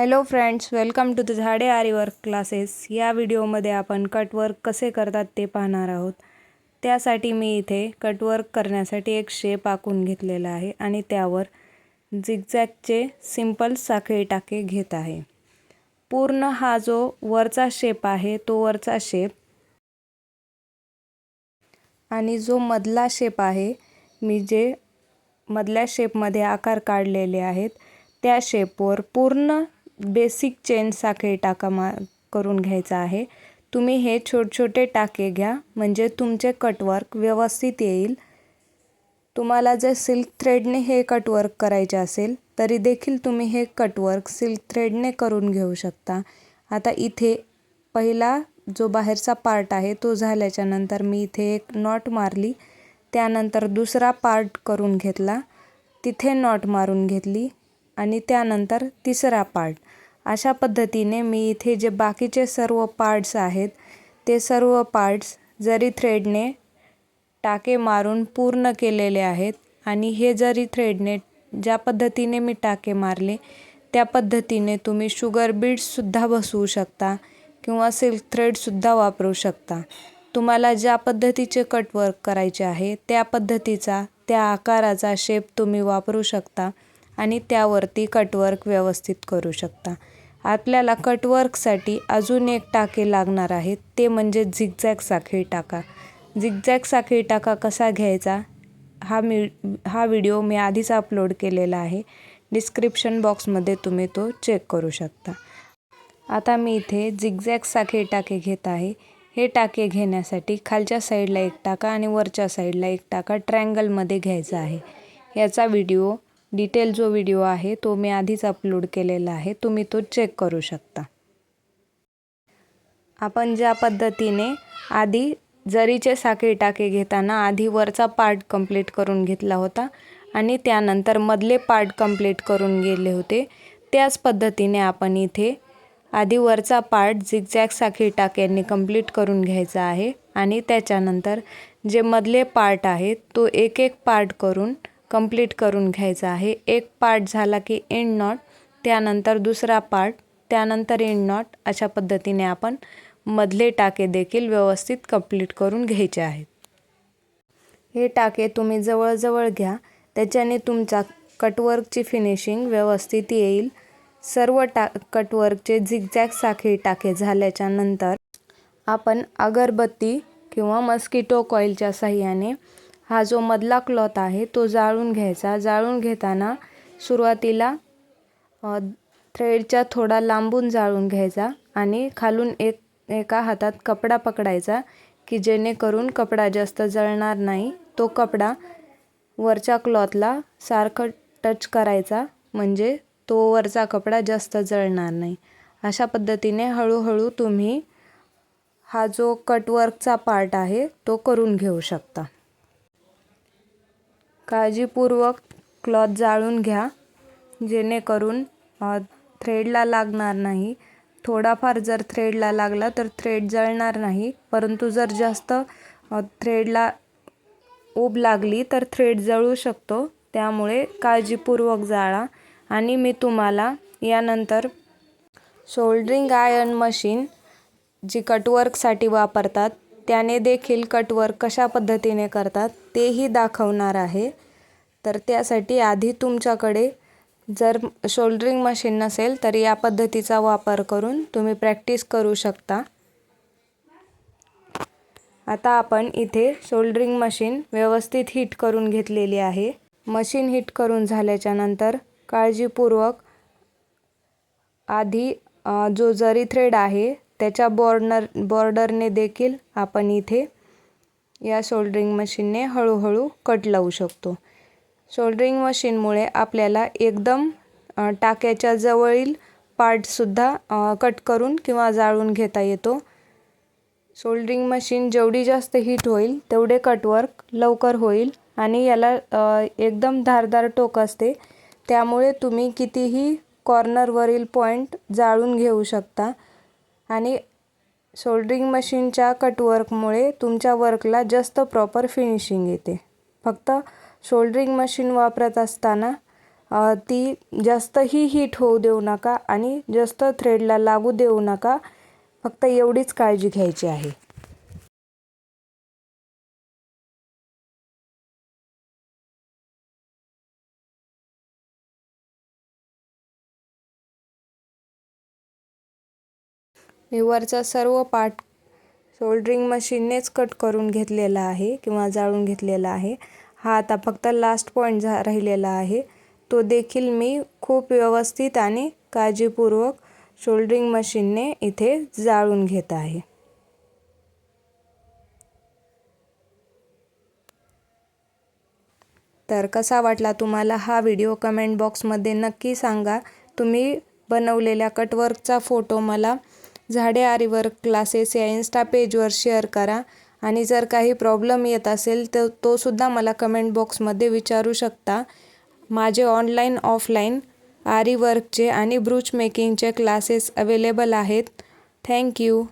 Hello friends welcome to the Zade aari work classes या व्हिडिओमध्ये आपण कटवर्क कसे करतात ते पाहणार आहोत. त्यासाठी मी इथे कटवर्क करण्यासाठी एक शेप आखून घेतलेला आहे आणि त्यावर झिगझॅगचे सिंपल साखळी टाके घेत आहे. पूर्ण हा जो वरचा शेप आहे तो वरचा शेप आणि जो मधला शेप आहे मी जे मधल्या शेपमध्ये आकार काढलेले आहेत त्या शेपवर पूर्ण बेसिक चेन साखळी टाका मा करून घ्यायचा आहे. तुम्ही हे छोटे छोटे टाके घ्या. म्हणजे तुमचे कटवर्क व्यवस्थित येईल. तुम्हाला जर सिल्क थ्रेडने हे कटवर्क करायचे असेल तरी देखील तुम्ही हे कटवर्क सिल्क थ्रेडने करून घेऊ शकता. आता इथे पहिला जो बाहेरचा पार्ट आहे तो झाल्याच्यानंतर मी इथे एक नॉट मारली. त्यानंतर दुसरा पार्ट करून घेतला. तिथे नॉट मारून घेतली. आणि त्यानंतर तिसरा पार्ट अशा पद्धतीने मी इथे जे बाकीचे सर्व पार्ट्स आहेत ते सर्व पार्ट्स जरी थ्रेडने टाके मारून पूर्ण केलेले आहेत आणि हे जरी थ्रेडने ज्या पद्धतीने मी टाके मारले त्या पद्धतीने तुम्ही शुगर बीड्ससुद्धा बसवू शकता किंवा सिल्क थ्रेडसुद्धा वापरू शकता. तुम्हाला ज्या पद्धतीचे कटवर्क करायचे आहे त्या पद्धतीचा त्या आकाराचा शेप तुम्ही वापरू शकता. आणि त्यावरती कटवर्क व्यवस्थित करू शकता. आपल्याला कटवर्कसाठी अजून एक टाके लागणार आहेत ते म्हणजे झिगझॅग साखळी टाका. झिगझॅग साखळी टाका कसा घ्यायचा? हा मी हा व्हिडिओ मी आधीच अपलोड केलेला आहे. डिस्क्रिप्शन बॉक्समध्ये तुम्ही तो चेक करू शकता. आता मी इथे झिगझॅग साखळी टाके घेत आहे. हे टाके घेण्यासाठी खालच्या साईडला एक टाका आणि वरच्या साईडला एक टाका ट्रँगलमध्ये घ्यायचा आहे. याचा व्हिडिओ डिटेल जो व्हिडिओ आहे तो मी आधीच अपलोड केलेला आहे तुम्ही तो चेक करू शकता. आपण ज्या पद्धतीने आधी जरीचे साखळी टाके घेताना आधी वरचा पार्ट कंप्लीट करून घेतला होता आणि त्यानंतर मधले पार्ट कंप्लीट करून गेले होते त्याच पद्धतीने आपण इथे आधी वरचा पार्ट झिगझॅग साखळी टाक्यांनी कंप्लीट करून घ्यायचा आहे आणि त्याच्यानंतर जे मधले पार्ट आहेत तो एक एक पार्ट करून कंप्लीट करून घ्यायचा आहे. एक पार्ट झाला की एंड नॉट त्यानंतर दुसरा पार्ट त्यानंतर एंड नॉट अशा पद्धतीने आपण मधले टाके देखील व्यवस्थित कंप्लीट करून घ्यायचे आहेत. हे टाके तुम्ही जवळजवळ घ्या. त्याच्याने तुमचा कटवर्कची फिनिशिंग व्यवस्थित येईल. सर्व टा कटवर्कचे झिगझॅग साखळी टाके झाल्याच्यानंतर आपण अगरबत्ती किंवा मस्किटो कॉईलच्या साह्याने हा जो मधला क्लॉथ आहे तो जाळून घ्यायचा. जाळून घेताना सुरुवातीला थ्रेडच्या थोडा लांबून जाळून घ्यायचा आणि खालून एक एका हातात कपडा पकडायचा की जेणेकरून कपडा जास्त जळणार नाही. तो कपडा वरच्या क्लॉथला सारखं टच करायचा म्हणजे तो वरचा कपडा जास्त जळणार नाही. अशा पद्धतीने हळूहळू तुम्ही हा जो कटवर्कचा पार्ट आहे तो करून घेऊ शकता. काळजीपूर्वक क्लॉथ जाळून घ्या जेणेकरून थ्रेडला लागणार नाही. थोडाफार जर थ्रेडला लागला तर थ्रेड जळणार नाही परंतु जर जास्त थ्रेडला ऊब लागली तर थ्रेड जळू शकतो. त्यामुळे काळजीपूर्वक जाळा. आणि मी तुम्हाला यानंतर शोल्डरिंग आयर्न मशीन जी कटवर्कसाठी वापरतात त्याने देखील कटवर्क कशा पद्धतीने करतात तेही दाखवणार आहे. तर त्यासाठी आधी तुमच्याकडे जर शोल्डरिंग मशीन नसेल तर या पद्धतीचा वापर करून तुम्ही प्रॅक्टिस करू शकता. आता आपण इथे शोल्डरिंग मशीन व्यवस्थित हिट करून घेतलेली आहे. मशीन हिट करून झाल्याच्यानंतर काळजीपूर्वक आधी जो जरी थ्रेड आहे त्याच्या बॉर्डर बॉर्डरने देखील आपण इथे या शोल्डरिंग मशीनने हळूहळू कट लावू शकतो. शोल्डरिंग मशीनमुळे आपल्याला एकदम टाक्याच्या जवळील पार्टसुद्धा कट करून किंवा जाळून घेता येतो. शोल्डरिंग मशीन जेवढी जास्त हीट होईल तेवढे कटवर्क लवकर होईल आणि याला एकदम धारदार टोक असते. त्यामुळे तुम्ही कितीही कॉर्नरवरील पॉईंट जाळून घेऊ शकता. आणि सोल्डरिंग मशीनच्या कटवर्कमुळे तुमच्या वर्कला जास्त प्रॉपर फिनिशिंग येते. फक्त शोल्डरिंग मशीन वापरत असताना ती जास्तही हीट होऊ देऊ नका आणि जास्त थ्रेडला लागू देऊ नका. फक्त एवढीच काळजी घ्यायची आहे. मी वरचा सर्व पार्ट सोल्डरिंग मशीननेच कट करून घेतलेला आहे किंवा जाळून घेतलेला आहे. हा आता फक्त लास्ट पॉईंट झा राहिलेला आहे. तो देखील मी खूप व्यवस्थित आणि काळजीपूर्वक शोल्डरिंग मशीनने इथे जाळून घेत आहे. तर कसा वाटला तुम्हाला हा व्हिडिओ कमेंट बॉक्समध्ये नक्की सांगा. तुम्ही बनवलेल्या कटवर्कचा फोटो मला झाडे आरी क्लासेस या इन्स्टा पेजवर शेअर करा. आणि जर काही प्रॉब्लेम येत असेल तर तोसुद्धा मला कमेंट बॉक्समध्ये विचारू शकता. माझे ऑनलाईन ऑफलाईन आरी वर्कचे आणि ब्रूच मेकिंगचे क्लासेस अवेलेबल आहेत. Thank you